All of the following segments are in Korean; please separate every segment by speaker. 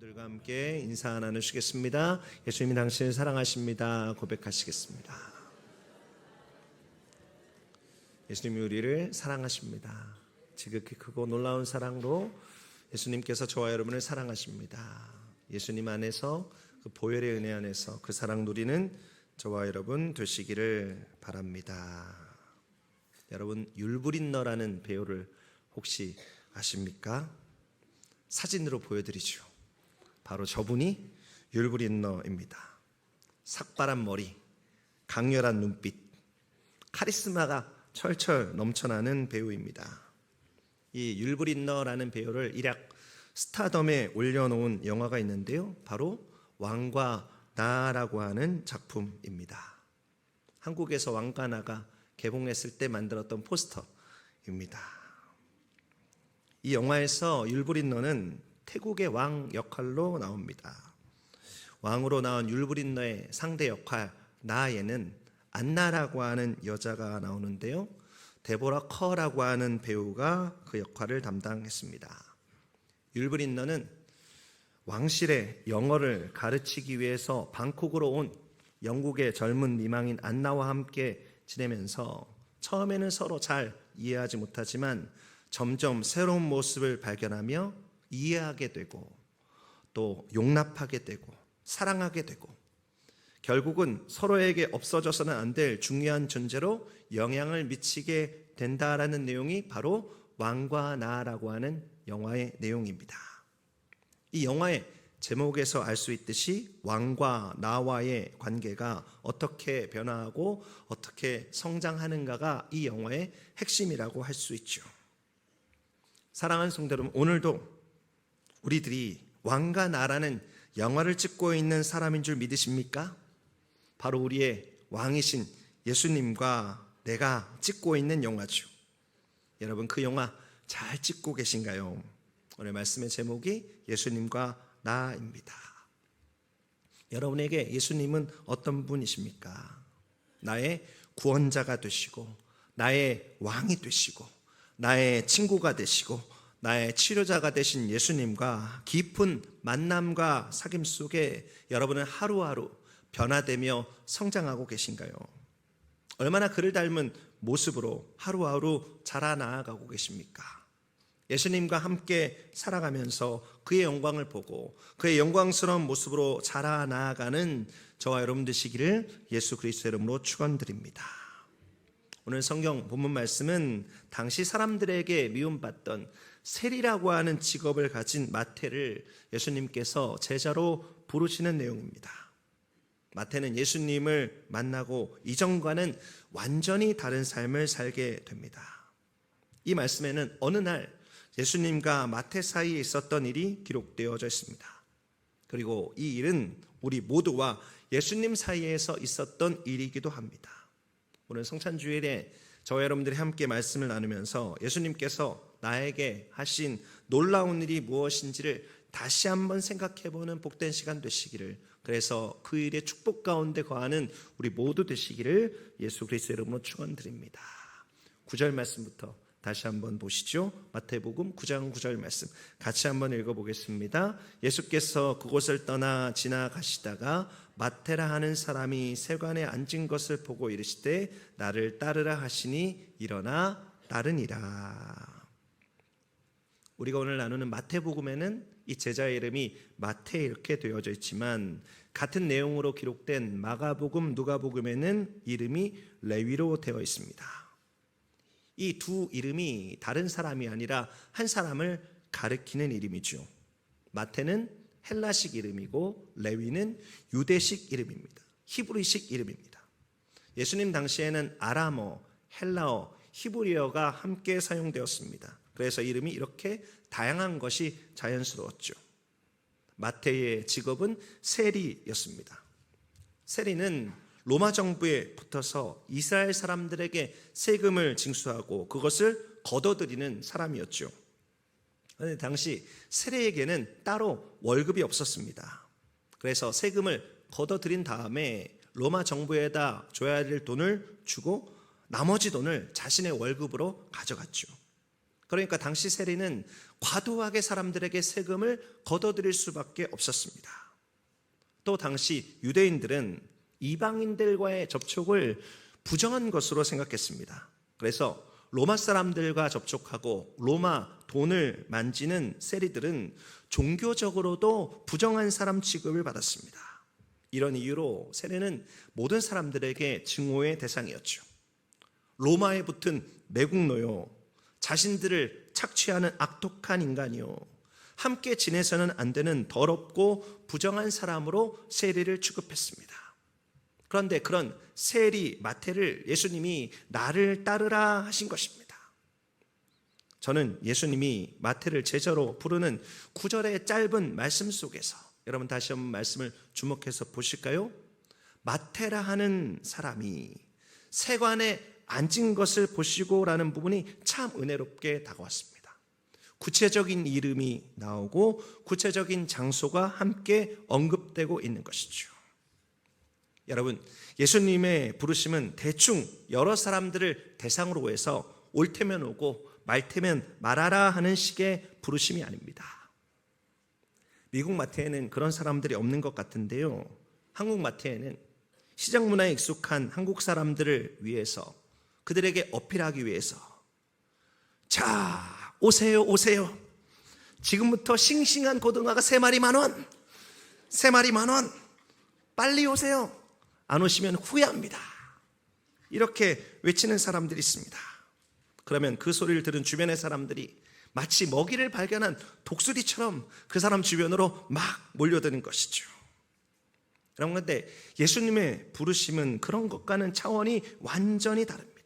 Speaker 1: 여러분들과 함께 인사 나누시겠습니다. 예수님이 당신을 사랑하십니다. 고백하시겠습니다. 예수님이 우리를 사랑하십니다. 지극히 크고 놀라운 사랑으로 예수님께서 저와 여러분을 사랑하십니다. 예수님 안에서 그 보혈의 은혜 안에서 그 사랑 누리는 저와 여러분 되시기를 바랍니다. 여러분 율브린너라는 배우를 혹시 아십니까? 사진으로 보여드리죠. 바로 저분이 율브린너입니다. 삭발한 머리, 강렬한 눈빛, 카리스마가 철철 넘쳐나는 배우입니다. 이 율브린너라는 배우를 일약 스타덤에 올려놓은 영화가 있는데요. 바로 왕과 나라고 하는 작품입니다. 한국에서 왕과 나가 개봉했을 때 만들었던 포스터입니다. 이 영화에서 율브린너는 태국의 왕 역할로 나옵니다. 왕으로 나온 율브린너의 상대 역할 나에는 안나라고 하는 여자가 나오는데요. 데보라 커라고 하는 배우가 그 역할을 담당했습니다. 율브린너는 왕실의 영어를 가르치기 위해서 방콕으로 온 영국의 젊은 미망인 안나와 함께 지내면서 처음에는 서로 잘 이해하지 못하지만 점점 새로운 모습을 발견하며 이해하게 되고 또 용납하게 되고 사랑하게 되고 결국은 서로에게 없어져서는 안 될 중요한 존재로 영향을 미치게 된다라는 내용이 바로 왕과 나라고 하는 영화의 내용입니다. 이 영화의 제목에서 알 수 있듯이 왕과 나와의 관계가 어떻게 변화하고 어떻게 성장하는가가 이 영화의 핵심이라고 할 수 있죠. 사랑하는 성도 여러분, 오늘도 우리들이 왕과 나라는 영화를 찍고 있는 사람인 줄 믿으십니까? 바로 우리의 왕이신 예수님과 내가 찍고 있는 영화죠. 여러분, 그 영화 잘 찍고 계신가요? 오늘 말씀의 제목이 예수님과 나입니다. 여러분에게 예수님은 어떤 분이십니까? 나의 구원자가 되시고, 나의 왕이 되시고, 나의 친구가 되시고 나의 치료자가 되신 예수님과 깊은 만남과 사귐 속에 여러분은 하루하루 변화되며 성장하고 계신가요? 얼마나 그를 닮은 모습으로 하루하루 자라나가고 계십니까? 예수님과 함께 살아가면서 그의 영광을 보고 그의 영광스러운 모습으로 자라나가는 저와 여러분 되시기를 예수 그리스도 이름으로 축원드립니다. 오늘 성경 본문 말씀은 당시 사람들에게 미움받던 세리라고 하는 직업을 가진 마태를 예수님께서 제자로 부르시는 내용입니다. 마태는 예수님을 만나고 이전과는 완전히 다른 삶을 살게 됩니다. 이 말씀에는 어느 날 예수님과 마태 사이에 있었던 일이 기록되어져 있습니다. 그리고 이 일은 우리 모두와 예수님 사이에서 있었던 일이기도 합니다. 오늘 성찬주일에 저와 여러분들이 함께 말씀을 나누면서 예수님께서 나에게 하신 놀라운 일이 무엇인지를 다시 한번 생각해 보는 복된 시간 되시기를 그래서 그 일의 축복 가운데 거하는 우리 모두 되시기를 예수 그리스도 이름으로 축원드립니다. 9절 말씀부터 다시 한번 보시죠. 마태복음 9장 9절 말씀 같이 한번 읽어보겠습니다. 예수께서 그곳을 떠나 지나가시다가 마테라 하는 사람이 세관에 앉은 것을 보고 이르시되 나를 따르라 하시니 일어나 따르니라. 우리가 오늘 나누는 마태복음에는 이 제자의 이름이 마태 이렇게 되어져 있지만 같은 내용으로 기록된 마가복음, 누가복음에는 이름이 레위로 되어 있습니다. 이 두 이름이 다른 사람이 아니라 한 사람을 가리키는 이름이죠. 마태는 헬라식 이름이고 레위는 유대식 이름입니다. 히브리식 이름입니다. 예수님 당시에는 아람어, 헬라어, 히브리어가 함께 사용되었습니다. 그래서 이름이 이렇게 다양한 것이 자연스러웠죠. 마태의 직업은 세리였습니다. 세리는 로마 정부에 붙어서 이스라엘 사람들에게 세금을 징수하고 그것을 걷어들이는 사람이었죠. 그런데 당시 세례에게는 따로 월급이 없었습니다. 그래서 세금을 걷어들인 다음에 로마 정부에다 줘야 될 돈을 주고 나머지 돈을 자신의 월급으로 가져갔죠. 그러니까 당시 세리는 과도하게 사람들에게 세금을 걷어들일 수밖에 없었습니다. 또 당시 유대인들은 이방인들과의 접촉을 부정한 것으로 생각했습니다. 그래서 로마 사람들과 접촉하고 로마 돈을 만지는 세리들은 종교적으로도 부정한 사람 취급을 받았습니다. 이런 이유로 세리는 모든 사람들에게 증오의 대상이었죠. 로마에 붙은 매국노요, 자신들을 착취하는 악독한 인간이요, 함께 지내서는 안 되는 더럽고 부정한 사람으로 세리를 취급했습니다. 그런데 그런 세리 마태를 예수님이 나를 따르라 하신 것입니다. 저는 예수님이 마태를 제자로 부르는 구절의 짧은 말씀 속에서 여러분 다시 한번 말씀을 주목해서 보실까요? 마태라 하는 사람이 세관 에 앉은 것을 보시고라는 부분이 참 은혜롭게 다가왔습니다. 구체적인 이름이 나오고 구체적인 장소가 함께 언급되고 있는 것이죠. 여러분, 예수님의 부르심은 대충 여러 사람들을 대상으로 해서 올 테면 오고 말 테면 말하라 하는 식의 부르심이 아닙니다. 미국 마트에는 그런 사람들이 없는 것 같은데요. 한국 마트에는 시장 문화에 익숙한 한국 사람들을 위해서 그들에게 어필하기 위해서 자, 오세요, 오세요. 지금부터 싱싱한 고등어가 세 마리 만 원. 세 마리 만 원. 빨리 오세요. 안 오시면 후회합니다. 이렇게 외치는 사람들이 있습니다. 그러면 그 소리를 들은 주변의 사람들이 마치 먹이를 발견한 독수리처럼 그 사람 주변으로 막 몰려드는 것이죠. 근데 예수님의 부르심은 그런 것과는 차원이 완전히 다릅니다.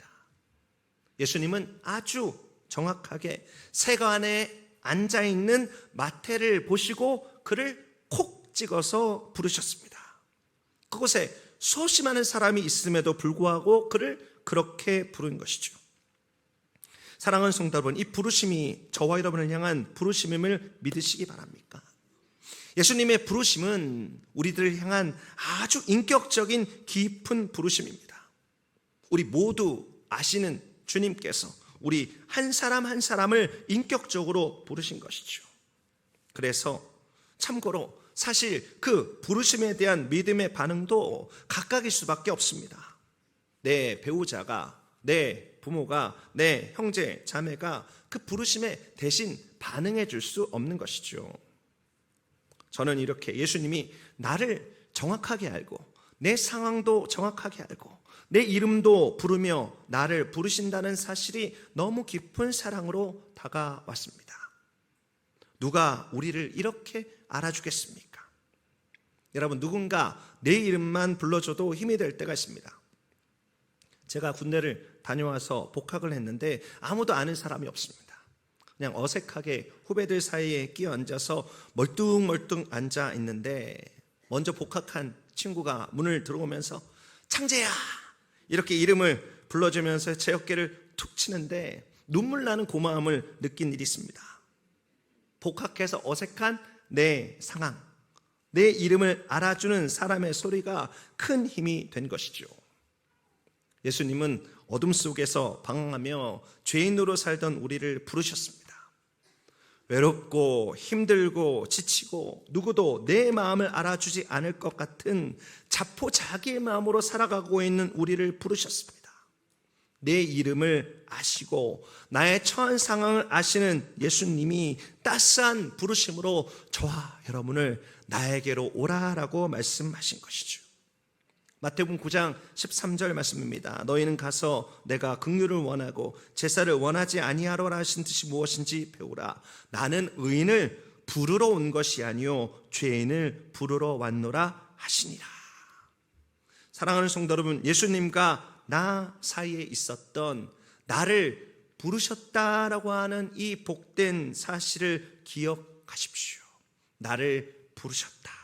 Speaker 1: 예수님은 아주 정확하게 세관에 앉아 있는 마태를 보시고 그를 콕 찍어서 부르셨습니다. 그곳에 수없이 많은 사람이 있음에도 불구하고 그를 그렇게 부른 것이죠. 사랑하는 성도 여러분, 이 부르심이 저와 여러분을 향한 부르심임을 믿으시기 바랍니까? 예수님의 부르심은 우리들을 향한 아주 인격적인 깊은 부르심입니다. 우리 모두 아시는 주님께서 우리 한 사람 한 사람을 인격적으로 부르신 것이죠. 그래서 참고로 사실 그 부르심에 대한 믿음의 반응도 각각일 수밖에 없습니다. 내 배우자가, 내 부모가, 내 형제, 자매가 그 부르심에 대신 반응해 줄 수 없는 것이죠. 저는 이렇게 예수님이 나를 정확하게 알고, 내 상황도 정확하게 알고, 내 이름도 부르며 나를 부르신다는 사실이 너무 깊은 사랑으로 다가왔습니다. 누가 우리를 이렇게 알아주겠습니까? 여러분, 누군가 내 이름만 불러줘도 힘이 될 때가 있습니다. 제가 군대를 다녀와서 복학을 했는데 아무도 아는 사람이 없습니다. 그냥 어색하게 후배들 사이에 끼어 앉아서 멀뚱멀뚱 앉아 있는데 먼저 복학한 친구가 문을 들어오면서 창재야! 이렇게 이름을 불러주면서 제 어깨를 툭 치는데 눈물 나는 고마움을 느낀 일이 있습니다. 복학해서 어색한 내 상황, 내 이름을 알아주는 사람의 소리가 큰 힘이 된 것이죠. 예수님은 어둠 속에서 방황하며 죄인으로 살던 우리를 부르셨습니다. 외롭고 힘들고 지치고 누구도 내 마음을 알아주지 않을 것 같은 자포자기의 마음으로 살아가고 있는 우리를 부르셨습니다. 내 이름을 아시고 나의 처한 상황을 아시는 예수님이 따스한 부르심으로 저와 여러분을 나에게로 오라라고 말씀하신 것이죠. 마태복음 9장 13절 말씀입니다. 너희는 가서 내가 긍휼을 원하고 제사를 원하지 아니하노라 하신 뜻이 무엇인지 배우라. 나는 의인을 부르러 온 것이 아니요 죄인을 부르러 왔노라 하시니라. 사랑하는 성도 여러분, 예수님과 나 사이에 있었던 나를 부르셨다라고 하는 이 복된 사실을 기억하십시오. 나를 부르셨다.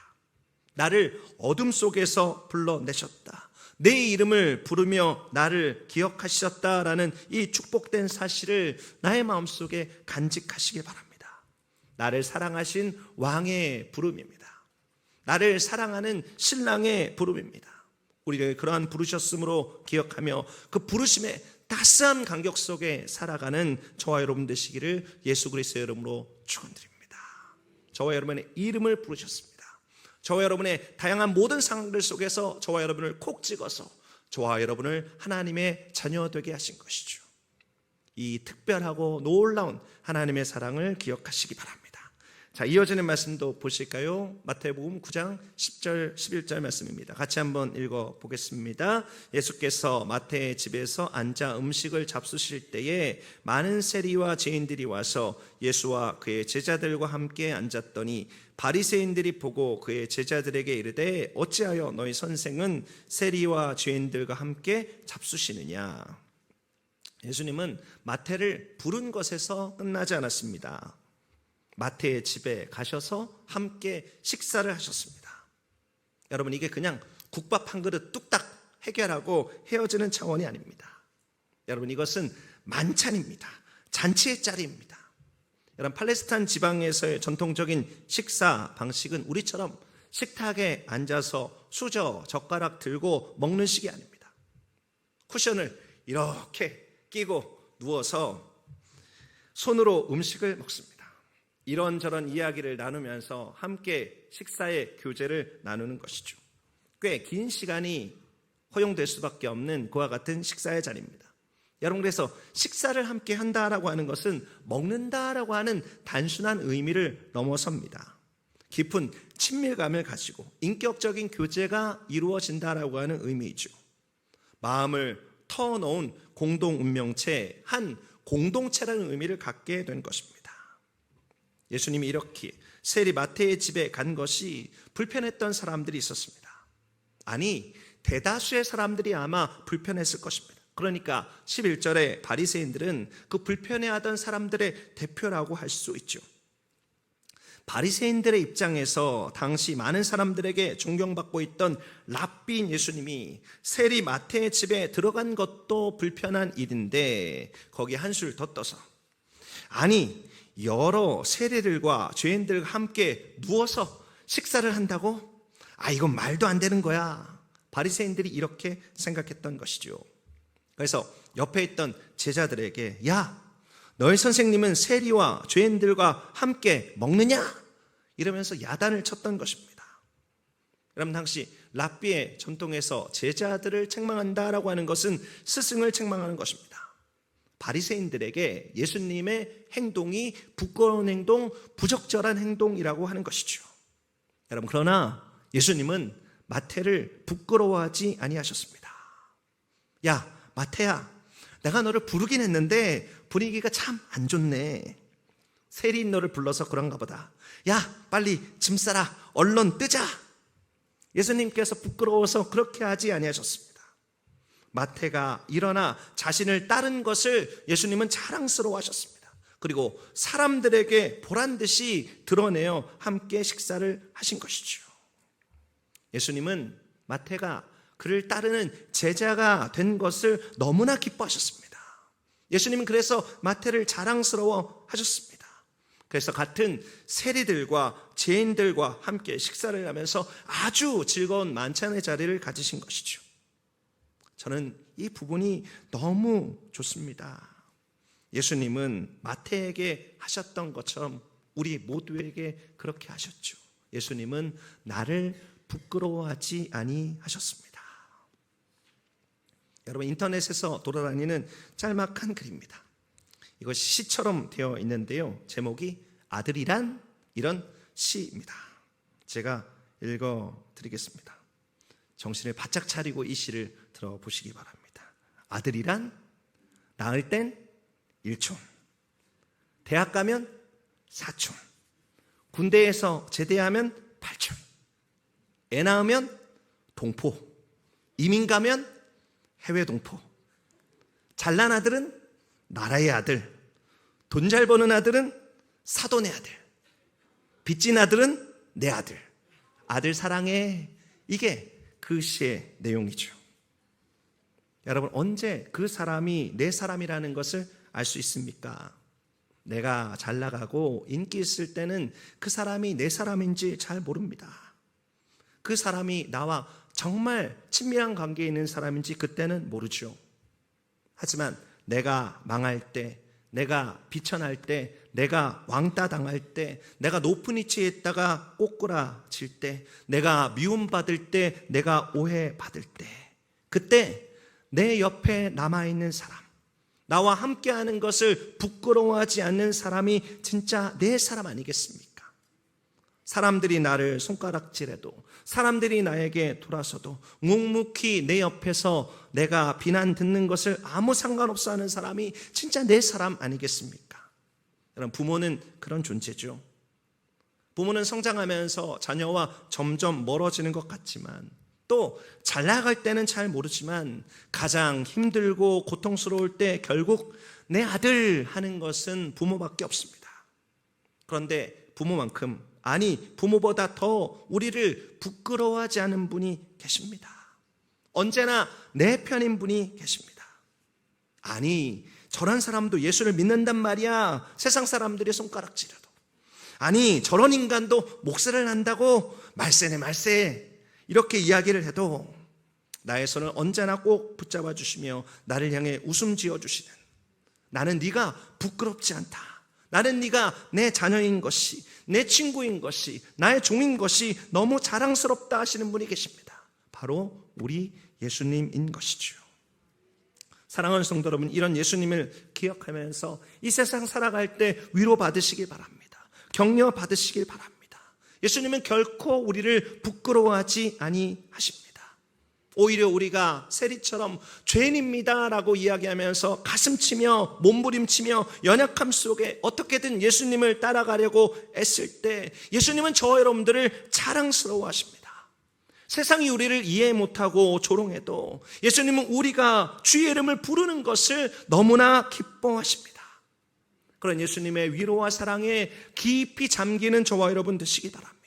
Speaker 1: 나를 어둠 속에서 불러내셨다. 내 이름을 부르며 나를 기억하셨다라는 이 축복된 사실을 나의 마음속에 간직하시기 바랍니다. 나를 사랑하신 왕의 부름입니다. 나를 사랑하는 신랑의 부름입니다. 우리를 그러한 부르셨음으로 기억하며 그 부르심에 따스한 간격 속에 살아가는 저와 여러분 되시기를 예수 그리스도의 이름으로 축원드립니다. 저와 여러분의 이름을 부르셨습니다. 저와 여러분의 다양한 모든 상황들 속에서 저와 여러분을 콕 찍어서 저와 여러분을 하나님의 자녀 되게 하신 것이죠. 이 특별하고 놀라운 하나님의 사랑을 기억하시기 바랍니다. 자, 이어지는 말씀도 보실까요? 마태복음 9장 10절 11절 말씀입니다. 같이 한번 읽어 보겠습니다. 예수께서 마태의 집에서 앉아 음식을 잡수실 때에 많은 세리와 죄인들이 와서 예수와 그의 제자들과 함께 앉았더니 바리새인들이 보고 그의 제자들에게 이르되 어찌하여 너희 선생은 세리와 죄인들과 함께 잡수시느냐? 예수님은 마태를 부른 것에서 끝나지 않았습니다. 마태의 집에 가셔서 함께 식사를 하셨습니다. 여러분, 이게 그냥 국밥 한 그릇 뚝딱 해결하고 헤어지는 차원이 아닙니다. 여러분, 이것은 만찬입니다. 잔치의 자리입니다. 여러분, 팔레스타인 지방에서의 전통적인 식사 방식은 우리처럼 식탁에 앉아서 수저, 젓가락 들고 먹는 식이 아닙니다. 쿠션을 이렇게 끼고 누워서 손으로 음식을 먹습니다. 이런저런 이야기를 나누면서 함께 식사의 교제를 나누는 것이죠. 꽤 긴 시간이 허용될 수밖에 없는 그와 같은 식사의 자리입니다. 여러분 그래서 식사를 함께 한다라고 하는 것은 먹는다라고 하는 단순한 의미를 넘어섭니다. 깊은 친밀감을 가지고 인격적인 교제가 이루어진다라고 하는 의미이죠. 마음을 터놓은 공동 운명체 한 공동체라는 의미를 갖게 된 것입니다. 예수님이 이렇게 세리 마태의 집에 간 것이 불편했던 사람들이 있었습니다. 아니, 대다수의 사람들이 아마 불편했을 것입니다. 그러니까 11절에 바리새인들은 그 불편해하던 사람들의 대표라고 할 수 있죠. 바리새인들의 입장에서 당시 많은 사람들에게 존경받고 있던 랍비인 예수님이 세리 마태의 집에 들어간 것도 불편한 일인데 거기 한술 더 떠서 아니 여러 세례들과 죄인들과 함께 누워서 식사를 한다고? 아, 이건 말도 안 되는 거야. 바리새인들이 이렇게 생각했던 것이죠. 그래서 옆에 있던 제자들에게 야, 너희 선생님은 세리와 죄인들과 함께 먹느냐? 이러면서 야단을 쳤던 것입니다. 여러분 당시 랍비의 전통에서 제자들을 책망한다라고 하는 것은 스승을 책망하는 것입니다. 바리새인들에게 예수님의 행동이 부끄러운 행동, 부적절한 행동이라고 하는 것이죠. 여러분 그러나 예수님은 마태를 부끄러워하지 아니하셨습니다. 야 마태야, 내가 너를 부르긴 했는데 분위기가 참 안 좋네. 세리인 너를 불러서 그런가 보다. 야 빨리 짐 싸라, 얼른 뜨자. 예수님께서 부끄러워서 그렇게 하지 아니하셨습니다. 마태가 일어나 자신을 따른 것을 예수님은 자랑스러워 하셨습니다. 그리고 사람들에게 보란 듯이 드러내어 함께 식사를 하신 것이죠. 예수님은 마태가 그를 따르는 제자가 된 것을 너무나 기뻐하셨습니다. 예수님은 그래서 마태를 자랑스러워 하셨습니다. 그래서 같은 세리들과 죄인들과 함께 식사를 하면서 아주 즐거운 만찬의 자리를 가지신 것이죠. 저는 이 부분이 너무 좋습니다. 예수님은 마태에게 하셨던 것처럼 우리 모두에게 그렇게 하셨죠. 예수님은 나를 부끄러워하지 아니하셨습니다. 여러분 인터넷에서 돌아다니는 짤막한 글입니다. 이것이 시처럼 되어 있는데요. 제목이 아들이란 이런 시입니다. 제가 읽어 드리겠습니다. 정신을 바짝 차리고 이 시를 들어보시기 바랍니다. 아들이란 낳을 땐 일촌, 대학 가면 사촌, 군대에서 제대하면 팔촌, 애 낳으면 동포, 이민 가면 해외 동포, 잘난 아들은 나라의 아들, 돈 잘 버는 아들은 사돈의 아들, 빚진 아들은 내 아들, 아들 사랑해. 이게 그 시의 내용이죠. 여러분, 언제 그 사람이 내 사람이라는 것을 알 수 있습니까? 내가 잘 나가고 인기 있을 때는 그 사람이 내 사람인지 잘 모릅니다. 그 사람이 나와 정말 친밀한 관계에 있는 사람인지 그때는 모르죠. 하지만 내가 망할 때, 내가 비천할 때, 내가 왕따 당할 때, 내가 높은 위치에 있다가 꼬꾸라질 때, 내가 미움받을 때, 내가 오해받을 때, 그때 내 옆에 남아있는 사람, 나와 함께하는 것을 부끄러워하지 않는 사람이 진짜 내 사람 아니겠습니까? 사람들이 나를 손가락질해도 사람들이 나에게 돌아서도 묵묵히 내 옆에서 내가 비난 듣는 것을 아무 상관없어 하는 사람이 진짜 내 사람 아니겠습니까? 여러분 부모는 그런 존재죠. 부모는 성장하면서 자녀와 점점 멀어지는 것 같지만 또잘 나갈 때는 잘 모르지만 가장 힘들고 고통스러울 때 결국 내 아들 하는 것은 부모밖에 없습니다. 그런데 부모만큼 아니 부모보다 더 우리를 부끄러워하지 않은 분이 계십니다. 언제나 내 편인 분이 계십니다. 아니 저런 사람도 예수를 믿는단 말이야. 세상 사람들이 손가락질해도. 아니 저런 인간도 목사를 한다고 말세네 말세 이렇게 이야기를 해도 나의 손을 언제나 꼭 붙잡아 주시며 나를 향해 웃음 지어 주시는 나는 네가 부끄럽지 않다. 나는 네가 내 자녀인 것이 내 친구인 것이 나의 종인 것이 너무 자랑스럽다 하시는 분이 계십니다. 바로 우리 예수님인 것이죠. 사랑하는 성도 여러분, 이런 예수님을 기억하면서 이 세상 살아갈 때 위로 받으시길 바랍니다. 격려 받으시길 바랍니다. 예수님은 결코 우리를 부끄러워하지 아니하십니다. 오히려 우리가 세리처럼 죄인입니다라고 이야기하면서 가슴치며 몸부림치며 연약함 속에 어떻게든 예수님을 따라가려고 애쓸 때 예수님은 저 여러분들을 자랑스러워 하십니다. 세상이 우리를 이해 못하고 조롱해도 예수님은 우리가 주의 이름을 부르는 것을 너무나 기뻐하십니다. 그런 예수님의 위로와 사랑에 깊이 잠기는 저와 여러분 되시기 바랍니다.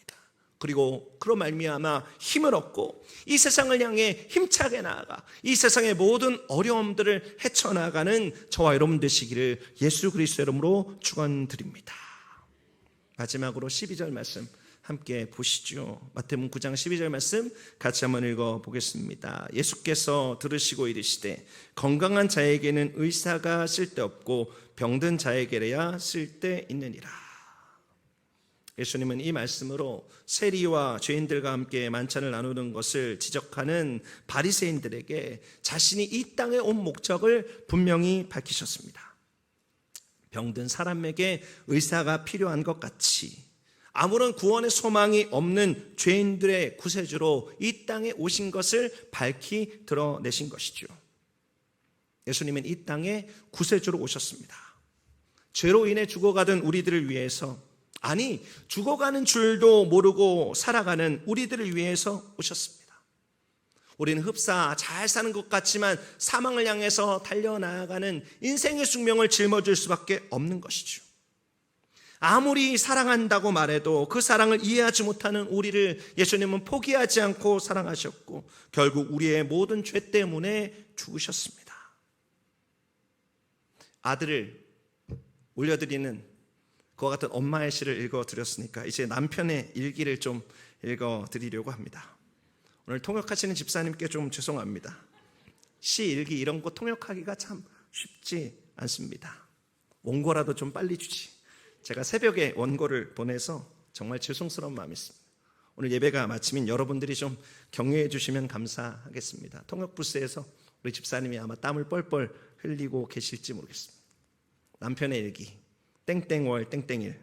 Speaker 1: 그리고 그로 말미암아 힘을 얻고 이 세상을 향해 힘차게 나아가 이 세상의 모든 어려움들을 헤쳐나가는 저와 여러분 되시기를 예수 그리스도 이름으로 축원드립니다. 마지막으로 12절 말씀 함께 보시죠. 마태복음 9장 12절 말씀 같이 한번 읽어 보겠습니다. 예수께서 들으시고 이르시되 건강한 자에게는 의사가 쓸데없고 병든 자에게야 쓸데 있느니라. 예수님은 이 말씀으로 세리와 죄인들과 함께 만찬을 나누는 것을 지적하는 바리새인들에게 자신이 이 땅에 온 목적을 분명히 밝히셨습니다. 병든 사람에게 의사가 필요한 것 같이 아무런 구원의 소망이 없는 죄인들의 구세주로 이 땅에 오신 것을 밝히 드러내신 것이죠. 예수님은 이 땅에 구세주로 오셨습니다. 죄로 인해 죽어가던 우리들을 위해서 아니, 죽어가는 줄도 모르고 살아가는 우리들을 위해서 오셨습니다. 우리는 흡사 잘 사는 것 같지만 사망을 향해서 달려나가는 인생의 숙명을 짊어질 수밖에 없는 것이죠. 아무리 사랑한다고 말해도 그 사랑을 이해하지 못하는 우리를 예수님은 포기하지 않고 사랑하셨고 결국 우리의 모든 죄 때문에 죽으셨습니다. 아들을 올려드리는 그와 같은 엄마의 시를 읽어 드렸으니까 이제 남편의 일기를 좀 읽어 드리려고 합니다. 오늘 통역하시는 집사님께 좀 죄송합니다. 시 일기 이런 거 통역하기가 참 쉽지 않습니다. 원고라도 좀 빨리 주지. 제가 새벽에 원고를 보내서 정말 죄송스러운 마음이 있습니다. 오늘 예배가 마치면 여러분들이 좀 격려해 주시면 감사하겠습니다. 통역 부스에서 우리 집사님이 아마 땀을 뻘뻘 흘리고 계실지 모르겠습니다. 남편의 일기. 땡땡월 땡땡일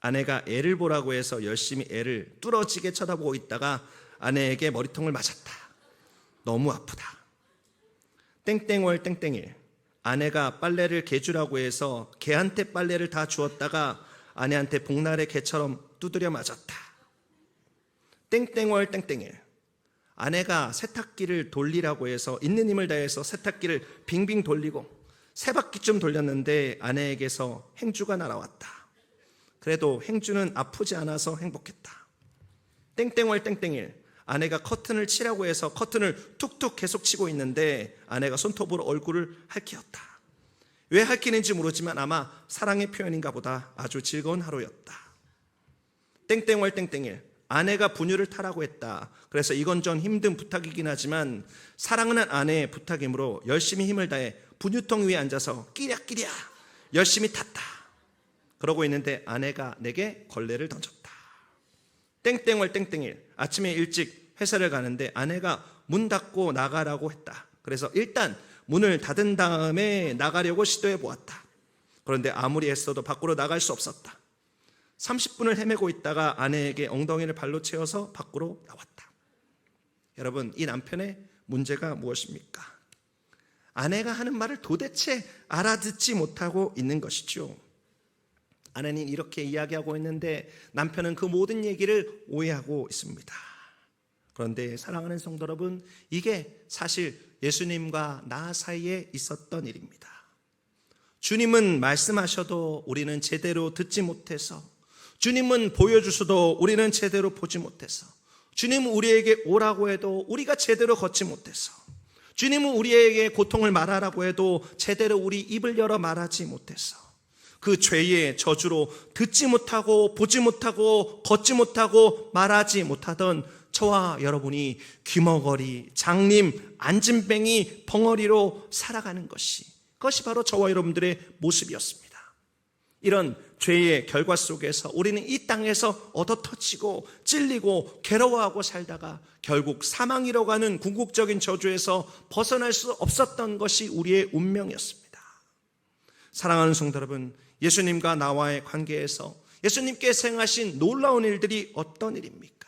Speaker 1: 아내가 애를 보라고 해서 열심히 애를 뚫어지게 쳐다보고 있다가 아내에게 머리통을 맞았다. 너무 아프다. 땡땡월 땡땡일 아내가 빨래를 개주라고 해서 개한테 빨래를 다 주었다가 아내한테 복날의 개처럼 두드려 맞았다. 땡땡월 땡땡일 아내가 세탁기를 돌리라고 해서 있는 힘을 다해서 세탁기를 빙빙 돌리고 세 바퀴쯤 돌렸는데 아내에게서 행주가 날아왔다. 그래도 행주는 아프지 않아서 행복했다. 땡땡월 땡땡일 아내가 커튼을 치라고 해서 커튼을 툭툭 계속 치고 있는데 아내가 손톱으로 얼굴을 핥히었다. 왜 핥히는지 모르지만 아마 사랑의 표현인가 보다 아주 즐거운 하루였다. 땡땡월 땡땡일 아내가 분유를 타라고 했다. 그래서 이건 좀 힘든 부탁이긴 하지만 사랑하는 아내의 부탁이므로 열심히 힘을 다해 분유통 위에 앉아서 끼랴끼랴 열심히 탔다. 그러고 있는데 아내가 내게 걸레를 던졌다. 땡땡월 땡땡일 아침에 일찍 회사를 가는데 아내가 문 닫고 나가라고 했다. 그래서 일단 문을 닫은 다음에 나가려고 시도해 보았다. 그런데 아무리 애써도 밖으로 나갈 수 없었다. 30분을 헤매고 있다가 아내에게 엉덩이를 발로 채워서 밖으로 나왔다. 여러분, 이 남편의 문제가 무엇입니까? 아내가 하는 말을 도대체 알아듣지 못하고 있는 것이죠. 아내는 이렇게 이야기하고 있는데 남편은 그 모든 얘기를 오해하고 있습니다. 그런데 사랑하는 성도 여러분, 이게 사실 예수님과 나 사이에 있었던 일입니다. 주님은 말씀하셔도 우리는 제대로 듣지 못해서 주님은 보여주셔도 우리는 제대로 보지 못해서 주님은 우리에게 오라고 해도 우리가 제대로 걷지 못해서 주님은 우리에게 고통을 말하라고 해도 제대로 우리 입을 열어 말하지 못해서 그 죄의 저주로 듣지 못하고 보지 못하고 걷지 못하고 말하지 못하던 저와 여러분이 귀머거리, 장님, 안진뱅이, 벙어리로 살아가는 것이 그것이 바로 저와 여러분들의 모습이었습니다. 이런 죄의 결과 속에서 우리는 이 땅에서 얻어 터치고 찔리고 괴로워하고 살다가 결국 사망이라고 가는 궁극적인 저주에서 벗어날 수 없었던 것이 우리의 운명이었습니다. 사랑하는 성도 여러분, 예수님과 나와의 관계에서 예수님께 생하신 놀라운 일들이 어떤 일입니까?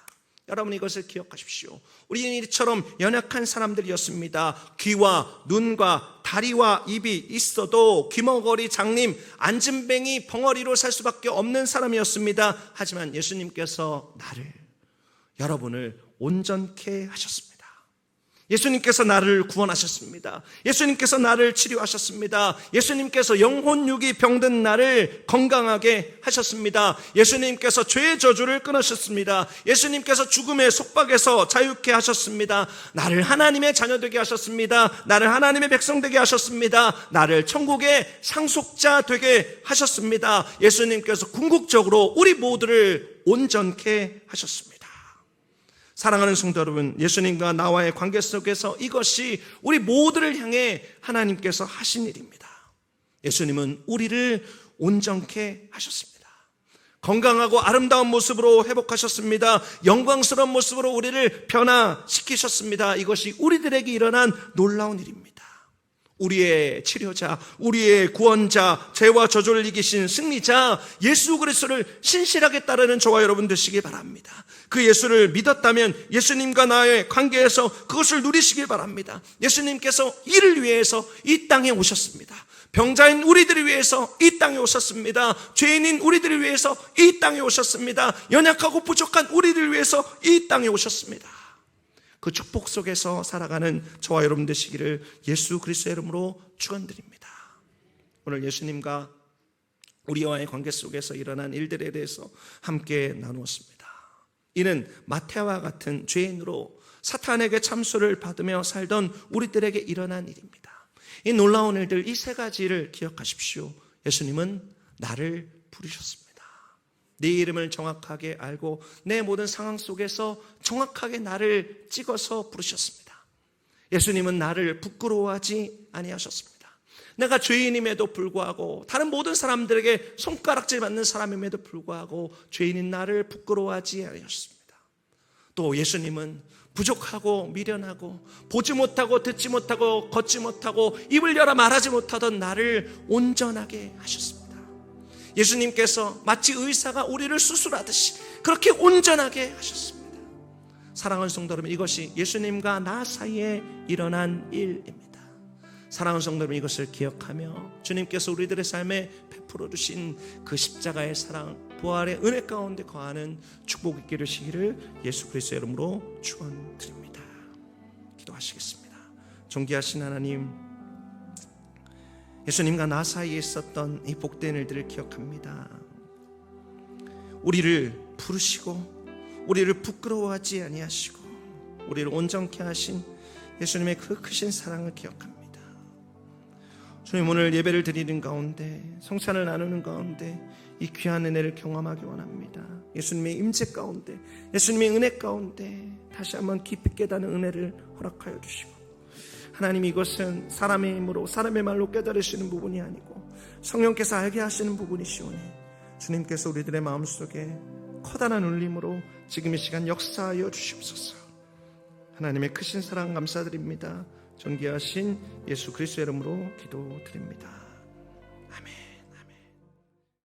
Speaker 1: 여러분 이것을 기억하십시오. 우리는 이처럼 연약한 사람들이었습니다. 귀와 눈과 다리와 입이 있어도 귀머거리 장님, 안진뱅이 벙어리로 살 수밖에 없는 사람이었습니다. 하지만 예수님께서 나를, 여러분을 온전케 하셨습니다. 예수님께서 나를 구원하셨습니다. 예수님께서 나를 치료하셨습니다. 예수님께서 영혼 육이 병든 나를 건강하게 하셨습니다. 예수님께서 죄의 저주를 끊으셨습니다. 예수님께서 죽음의 속박에서 자유케 하셨습니다. 나를 하나님의 자녀 되게 하셨습니다. 나를 하나님의 백성 되게 하셨습니다. 나를 천국의 상속자 되게 하셨습니다. 예수님께서 궁극적으로 우리 모두를 온전케 하셨습니다. 사랑하는 성도 여러분, 예수님과 나와의 관계 속에서 이것이 우리 모두를 향해 하나님께서 하신 일입니다. 예수님은 우리를 온전케 하셨습니다. 건강하고 아름다운 모습으로 회복하셨습니다. 영광스러운 모습으로 우리를 변화시키셨습니다. 이것이 우리들에게 일어난 놀라운 일입니다. 우리의 치료자, 우리의 구원자, 죄와 저주를 이기신 승리자 예수 그리스도를 신실하게 따르는 저와 여러분 되시기 바랍니다. 그 예수를 믿었다면 예수님과 나의 관계에서 그것을 누리시길 바랍니다. 예수님께서 이를 위해서 이 땅에 오셨습니다. 병자인 우리들을 위해서 이 땅에 오셨습니다. 죄인인 우리들을 위해서 이 땅에 오셨습니다. 연약하고 부족한 우리들을 위해서 이 땅에 오셨습니다. 그 축복 속에서 살아가는 저와 여러분 되시기를 예수 그리스도의 이름으로 축원드립니다. 오늘 예수님과 우리와의 관계 속에서 일어난 일들에 대해서 함께 나누었습니다. 이는 마태와 같은 죄인으로 사탄에게 참소를 받으며 살던 우리들에게 일어난 일입니다. 이 놀라운 일들 이 세 가지를 기억하십시오. 예수님은 나를 부르셨습니다. 네 이름을 정확하게 알고 내 모든 상황 속에서 정확하게 나를 찍어서 부르셨습니다. 예수님은 나를 부끄러워하지 아니하셨습니다. 내가 죄인임에도 불구하고 다른 모든 사람들에게 손가락질 받는 사람임에도 불구하고 죄인인 나를 부끄러워하지 아니하셨습니다. 또 예수님은 부족하고 미련하고 보지 못하고 듣지 못하고 걷지 못하고 입을 열어 말하지 못하던 나를 온전하게 하셨습니다. 예수님께서 마치 의사가 우리를 수술하듯이 그렇게 온전하게 하셨습니다. 사랑하는 성도 여러분, 이것이 예수님과 나 사이에 일어난 일입니다. 사랑하는 성도 여러분, 이것을 기억하며 주님께서 우리들의 삶에 베풀어 주신 그 십자가의 사랑, 부활의 은혜 가운데 거하는 축복 있기를 시기를 예수 그리스도의 이름으로 축원드립니다. 기도하시겠습니다. 존귀하신 하나님, 예수님과 나 사이에 있었던 이 복된 일들을 기억합니다. 우리를 부르시고 우리를 부끄러워하지 아니하시고 우리를 온전케 하신 예수님의 그 크신 사랑을 기억합니다. 주님 오늘 예배를 드리는 가운데 성찬을 나누는 가운데 이 귀한 은혜를 경험하기 원합니다. 예수님의 임재 가운데 예수님의 은혜 가운데 다시 한번 깊이 깨닫는 은혜를 허락하여 주시고 하나님 이것은 사람의 힘으로 사람의 말로 깨달으시는 부분이 아니고 성령께서 알게 하시는 부분이시오니 주님께서 우리들의 마음속에 커다란 울림으로 지금 이 시간 역사하여 주시옵소서. 하나님의 크신 사랑 감사드립니다. 존귀하신 예수 그리스도의 이름으로 기도드립니다. 아멘.